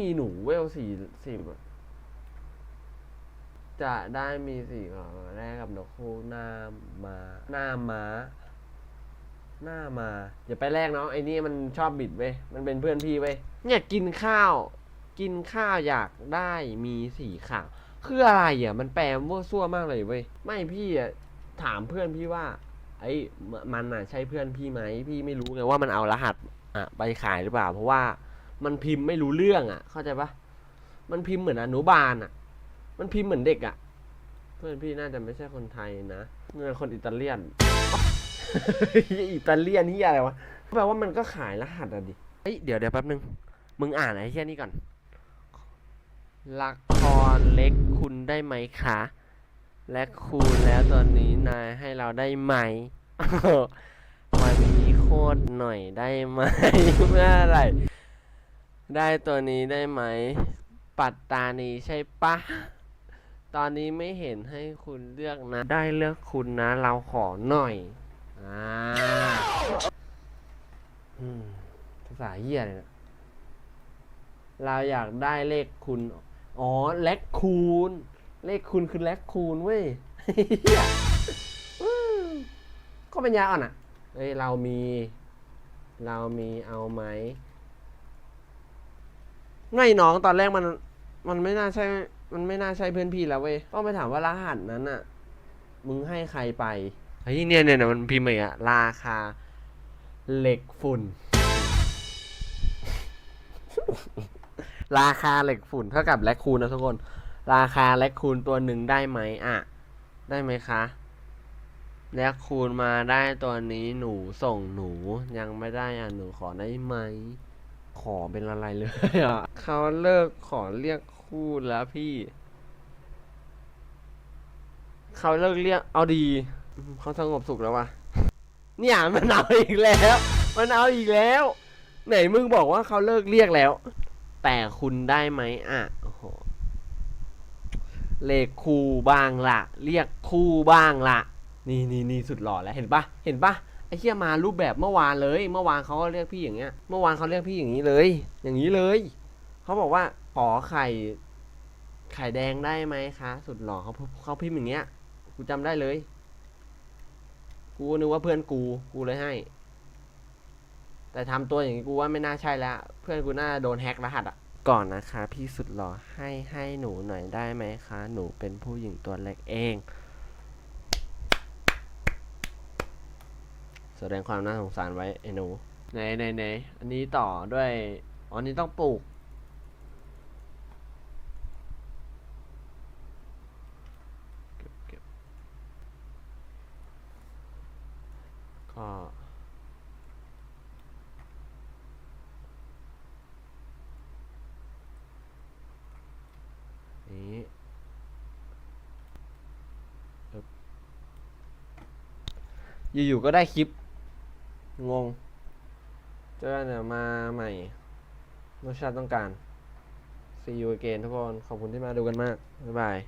มีหนูเวลสี่สิบจะได้มีสี่ของแรกกับนกคู่หน้ามาหน้ามาหน้ามา อย่าไปแรกเนาะไอ้นี่มันชอบบิดเว้ยมันเป็นเพื่อนพี่เว้ยเนี่ยกินข้าว กินข้าวอยากได้มีสีขาวคืออะไรอะ มันแปลมั่วซั่วมากเลยเว้ยไม่พี่อะถามเพื่อนพี่ว่า ไอ้มมันอะใช่เพื่อนพี่ไหมพี่ไม่รู้ไงว่ามันเอารหัสอะไปขายหรือเปล่า เพราะว่า มันพิมพ์ไม่รู้เรื่องอะ เข้าใจปะมันพิมพ์เหมือนอนุบาลอะ มันพิมพ์เหมือนเด็กอะ เพื่อนพี่น่าจะไม่ใช่คนไทยนะน่าจะคนอิตาเลียนอิตาเลียนที่อะไรวะแปลว่ามันก็ขายรหัสอะดิเฮ้ยเดี๋ยวเดี๋ยวแป๊บนึง มึงอ่านไอ้แค่นี้ก่อนละครเล็กคุณได้ไหมคะ และคุณแล้วตอนนี้นายให้เราได้ไหมวันนี้โคตรหน่อยได้ไหมเมื่อไหร่ ได้ตัวนี้ได้ไหม ปัตตานีใช่ปะ ตอนนี้ไม่เห็นให้คุณเลือกนะ ได้เลือกคุณนะ เราขอหน่อย อ่าภาษาเหี้ยเลยนะเราอยากได้เลขคุณ อ๋อแลกคูณ เลขคุณคือแลกคูณเว้ยก็เป็นยาอ่อนอะ เอ้ย เรามี เรามีเอาไหม ไม่น้องตอนแรกมัน มันไม่น่าใช่ มันไม่น่าใช่เพื่อนพี่แล้วเว้ยต้องไปถามว่ารหัสนั้นอะ มึงให้ใครไปไอ้เนี่ยเนี่ยมันพิมพ์มาอีกอะราคา เหล็กฝุ่น ราคาเหล็กฝุ่นเท่ากับแลคคูนนะทุกคน ราคาแลคคูนตัวหนึ่งได้ไหมอะ ได้ไหมคะแลคคูนมาได้ตัวนี้หนูส่งหนูยังไม่ได้อะหนูขอได้ไหม ขอเป็นอะไรเลยอะเขาเลิกขอเรียกคู่แล้วพี่เขาเลิกเรียกเอาดีเขาสงบสุขแล้ววะเนี่ยมันเอาอีกแล้ว มันเอาอีกแล้ว ไหนมึงบอกว่าเขาเลิกเรียกแล้ว แต่คุณได้ไหมอะโอ้โหเลขคู่บ้างละเรียกคู่บ้างละนี่นี่นี่สุดหล่อแล้วเห็นปะเห็นปะ ไอ้เชี่ยมารูปแบบเมื่อวานเลย เมื่อวานเขาก็เรียกพี่อย่างเงี้ย เมื่อวานเขาเรียกพี่อย่างนี้เลย อย่างนี้เลย เขาบอกว่าขอไข่ ไข่แดงได้ไหมคะ สุดหล่อเขาเขาพิมพ์อย่างเงี้ย กูจำได้เลย กูนึกว่าเพื่อนกู กูเลยให้ แต่ทำตัวอย่างนี้กูว่าไม่น่าใช่แล้ว เพื่อนกูน่าโดนแฮกรหัสอะ ก่อนนะคะ พี่สุดหล่อให้ให้หนูหน่อยได้ไหมคะ หนูเป็นผู้หญิงตัวเล็กเอง แสดงความน่าสงสารไว้ไอ้หนูไหนไหนไหนอันนี้ต่อด้วยอ๋ออันนี้ต้องปลูก เก็บเก็บก็นี้อยู่ๆก็ได้คลิป งง เจอกันเดี๋ยวมาใหม่รสชาติต้องการ see you again ทุกคน ขอบคุณที่มาดูกันมาก บ๊ายบาย